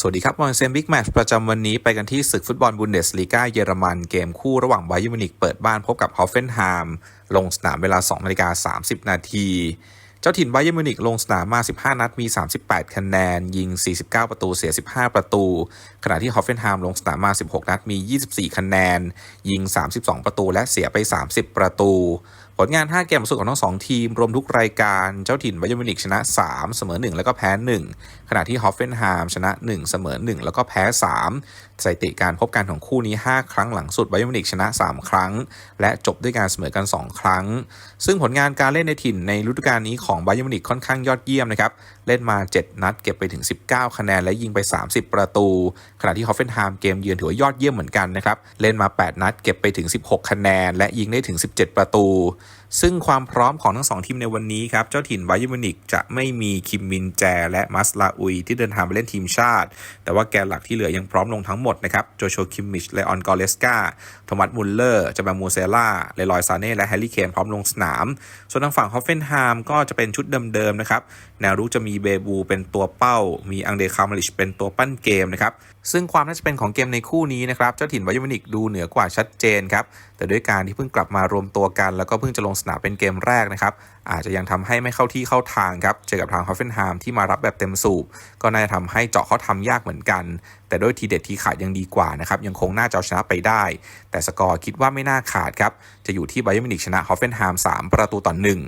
สวัสดีครับมอนเซนบิ๊กแมตช์ประจำวันนี้ไปกันที่ศึกฟุตบอลบุนเดสลีกาเยอรมันเกมคู่ระหว่างไบเยอร์มินิกเปิดบ้านพบกับฮอฟเฟนไฮม์ลงสนามเวลา2นาฬิกา30 นาที เจ้าถิ่นไบเยอร์มินิกลงสนามมา 15 นัดมี 38 คะแนน ยิง 49 ประตูเสีย 15 ประตู ขณะที่ฮอฟเฟนไฮม์ลงสนามมา 16 นัดมี 24 คะแนน ยิง 32 ประตูและเสียไป 30 ประตู ผลงาน 5 เกมสุดของทั้ง2ทีม รวมทุกรายการเจ้าถิ่นไบเยอร์มิวนิกชนะ 3 เสมอ 1 แล้วก็แพ้ 1 ขณะที่ฮอฟเฟนไฮม์ชนะ 1 เสมอ 1 แล้วก็แพ้ 3 สถิติการพบกันของคู่นี้ 5 ครั้งหลังสุดไบเยอร์มิวนิกชนะ 3 ครั้ง และจบด้วยการเสมอกัน 2 ครั้ง ซึ่งผลงานการเล่นในถิ่นในฤดูกาลนี้ของไบเยอร์มิวนิกค่อนข้างยอดเยี่ยมนะครับเล่นมา 7 นัดเก็บไปถึง 19 คะแนนและยิงไป 30 ประตู ขณะที่ฮอฟเฟนไฮม์เกมเยือนถือว่ายอดเยี่ยมเหมือนกันนะครับเล่นมา 8 นัดเก็บไปถึง 16 คะแนน และยิงได้ถึง 17 ประตูซึ่งความพร้อมของทั้งสองทีมในวันนี้ครับ เจ้าถิ่นไบเยอร์มินิกจะไม่มีคิมมินแจ และมัสลาอุยที่เดินทางไปเล่นทีมชาติ แต่ว่าแกนหลักที่เหลือยังพร้อมลงทั้งหมดนะครับ โจโชคิมมิชเลออนกอเลสกาโทมัสมุลเลอร์จาบามูเซล่าเลลอยซาเน่และแฮร์รี่เคนพร้อมลงสนาม ส่วนทางฝั่งฮอฟเฟนไฮม์ก็จะเป็นชุดเดิมๆนะครับ แนวรุกจะมีเบบูเป็นตัวเป้า มีอังเดคามาลิชเป็นตัวปั้นเกมนะครับ ซึ่งความน่าจะเป็นของเกมในคู่นี้นะครับ เจ้าถิ่นไบเยอร์มินิกดูเหนือกว่าชัดเจนครับแต่ด้วยการที่เพิ่งกลับมารวมตัวกัน แล้วก็เพิ่งจะลงสนามเป็นเกมแรกนะครับ อาจจะยังทำให้ไม่เข้าที่เข้าทางครับ เจอกับทางฮอฟเฟนไฮม์ที่มารับแบบเต็มสูบ ก็น่าจะทำให้เจาะเขาทำยากเหมือนกัน แต่ด้วยทีเด็ดทีขาดยังดีกว่านะครับ ยังคงน่าจะชนะไปได้ แต่สกอร์คิดว่าไม่น่าขาดครับ จะอยู่ที่ไบเยอร์มิวนิกชนะฮอฟเฟนไฮม์3ประตูต่อหนึ่ง